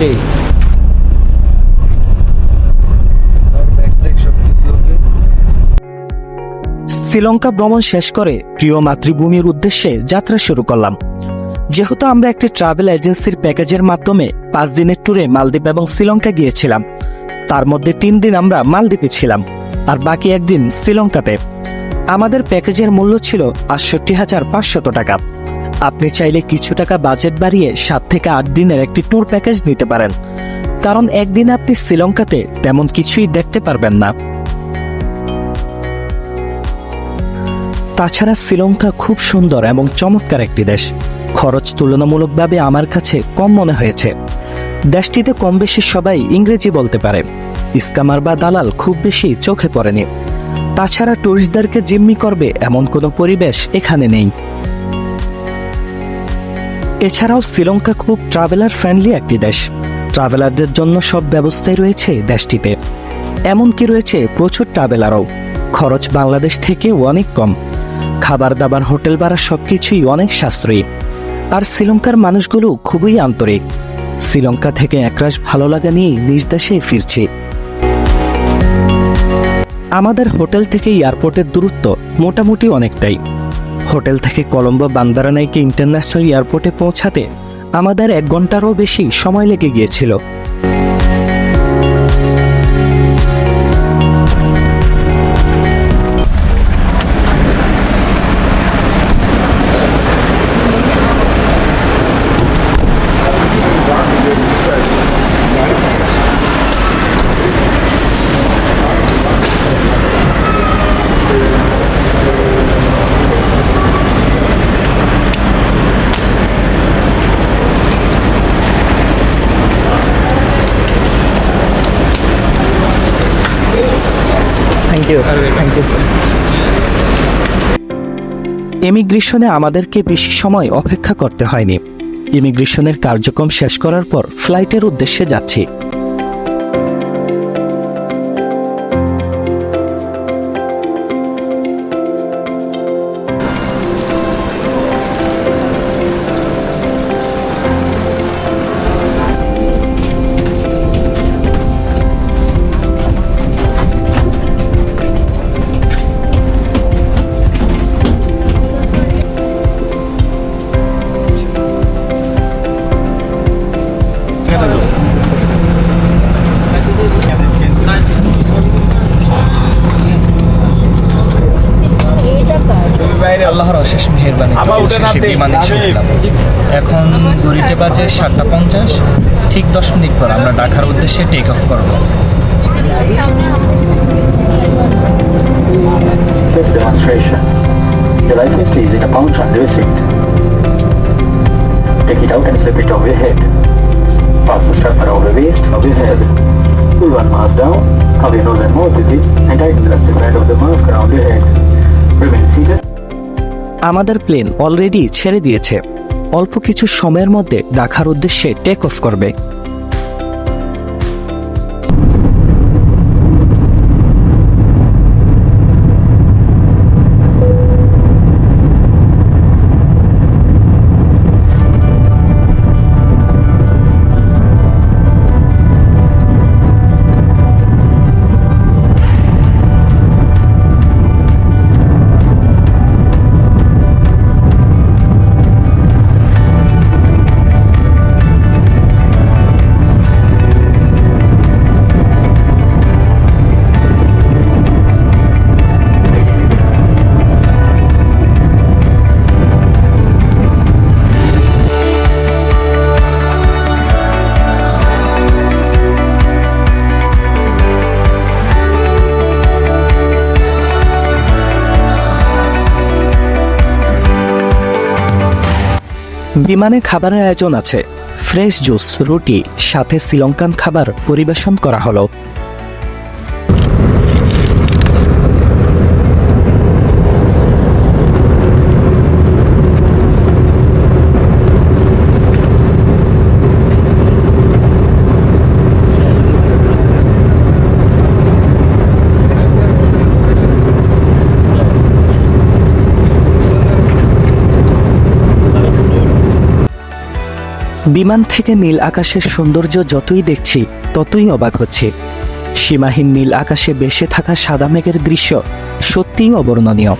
ওকে শ্রীলঙ্কা ভ্রমণ শেষ করে প্রিয় মাতৃভূমির উদ্দেশ্যে যাত্রা শুরু করলাম। যেহেতু আমরা একটি ট্রাভেল এজেন্সির প্যাকেজের মাধ্যমে পাঁচ দিনের ট্যুরে মালদ্বীপ এবং শ্রীলঙ্কা গিয়েছিলাম। তার মধ্যে তিন দিন আমরা মালদ্বীপে ছিলাম, আর বাকি একদিন শ্রীলঙ্কাতে। আমাদের প্যাকেজের মূল্য ছিল আটষট্টি হাজার পাঁচশত টাকা। আপনি চাইলে কিছু টাকা বাজেট বাড়িয়ে সাত থেকে আট দিনের একটি ট্যুর প্যাকেজ নিতে পারেন। কারণ একদিনে আপনি শ্রীলঙ্কাতে তেমন কিছুই দেখতে পারবেন না। তাছাড়া শ্রীলঙ্কা খুব সুন্দর এবং চমৎকার একটি দেশ। খরচ তুলনামূলকভাবে আমার কাছে কম মনে হয়েছে। দেশটিতে কম বেশি সবাই ইংরেজি বলতে পারে। ইস্কামার বা দালাল খুব বেশি চোখে পড়েনি। তাছাড়া টুরিস্টদেরকে জিম্মি করবে এমন কোনো পরিবেশ এখানে নেই। এছাড়াও শ্রীলঙ্কা খুব ট্রাভেলার ফ্রেন্ডলি একটি দেশ। ট্রাভেলারদের জন্য সব ব্যবস্থাই রয়েছে দেশটিতে। এমনকি রয়েছে প্রচুর ট্রাভেলারও খরচ বাংলাদেশ থেকে অনেক কম। খাবার দাবার হোটেল ভাড়া সব কিছুই অনেক সাশ্রয়ী। আর শ্রীলঙ্কার মানুষগুলো খুবই আন্তরিক। শ্রীলঙ্কা থেকে একরাশ ভালো লাগা নিয়ে নিজ দেশে ফিরছি। আমাদের হোটেল থেকে এয়ারপোর্টের দূরত্ব মোটামুটি অনেকটাই। হোটেল থেকে কলম্বো বান্দারানাইকে ইন্টারন্যাশনাল এয়ারপোর্টে পৌঁছাতে আমাদের এক ঘন্টারও বেশি সময় লেগে গিয়েছিল। ইমিগ্রেশনে আমাদেরকে বেশি সময় অপেক্ষা করতে হয়নি। ইমিগ্রেশনের কার্যক্রম শেষ করার পর ফ্লাইটের উদ্দেশ্যে যাচ্ছি। মেহেরবানি এখন দড়িতে বাজে সাতটা পঞ্চাশ ঠিক দশ মিনিট পর আমরা ঢাকার উদ্দেশ্যে টেক অফ করব demonstration. Is in a pouch under your seat. Take it out and slip it over your head. Pass the strap around the waist of your head. Pull one mask down, cover your nose and mouth with it, and tighten the band of the mask around your head. Remain seated. আমাদের plane already ছেড়ে দিয়েছে। অল্প কিছু সময়ের মধ্যে ঢাকার উদ্দেশ্যে take of করবে। বিমানে খাবারের আয়োজন আছে। ফ্রেশ জুস রুটি সাথে শ্রীলঙ্কান খাবার পরিবেশন করা হলো। বিমান থেকে নীল আকাশের সৌন্দর্য যতই দেখছি, ততই অবাক হচ্ছে। সীমাহীন নীল আকাশে বেসে থাকা সাদা মেঘের দৃশ্য সত্যিই অবর্ণনীয়।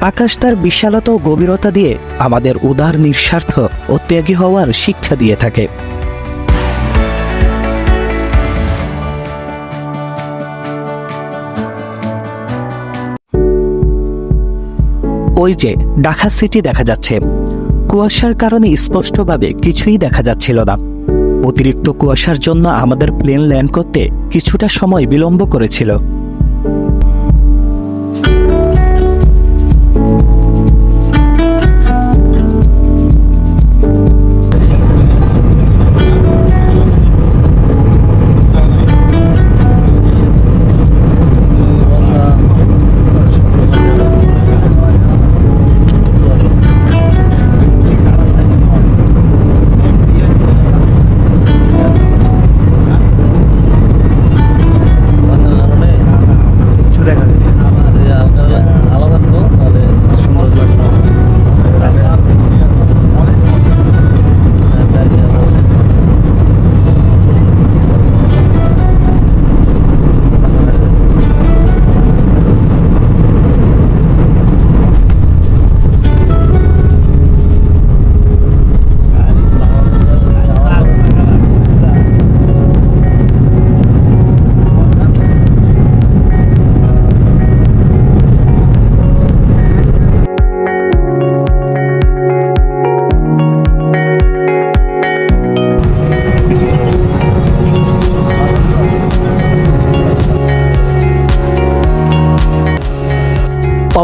আকাশ তার বিশালতা ও গভীরতা দিয়ে আমাদের উদার, নিঃস্বার্থ ও ত্যাগী হওয়ার শিক্ষা দিয়ে থাকে। ওই যে, ঢাকা সিটি দেখা যাচ্ছে। কুয়াশার কারণে স্পষ্টভাবে কিছুই দেখা যাচ্ছিল না। অতিরিক্ত কুয়াশার জন্য আমাদের প্লেন ল্যান্ড করতে কিছুটা সময় বিলম্ব করেছিল।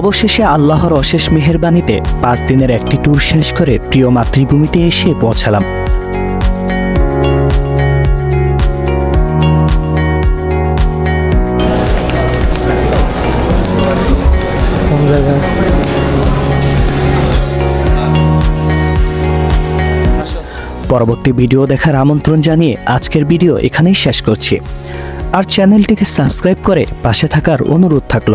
অবশেষে আল্লাহর অশেষ মেহেরবানিতে পাঁচ দিনের একটি ট্যুর শেষ করে প্রিয় মাতৃভূমিতে এসে পৌঁছালাম। পরবর্তী ভিডিও দেখার আমন্ত্রণ জানিয়ে আজকের ভিডিও এখানেই শেষ করছি। আর চ্যানেলটিকে সাবস্ক্রাইব করে পাশে থাকার অনুরোধ থাকল।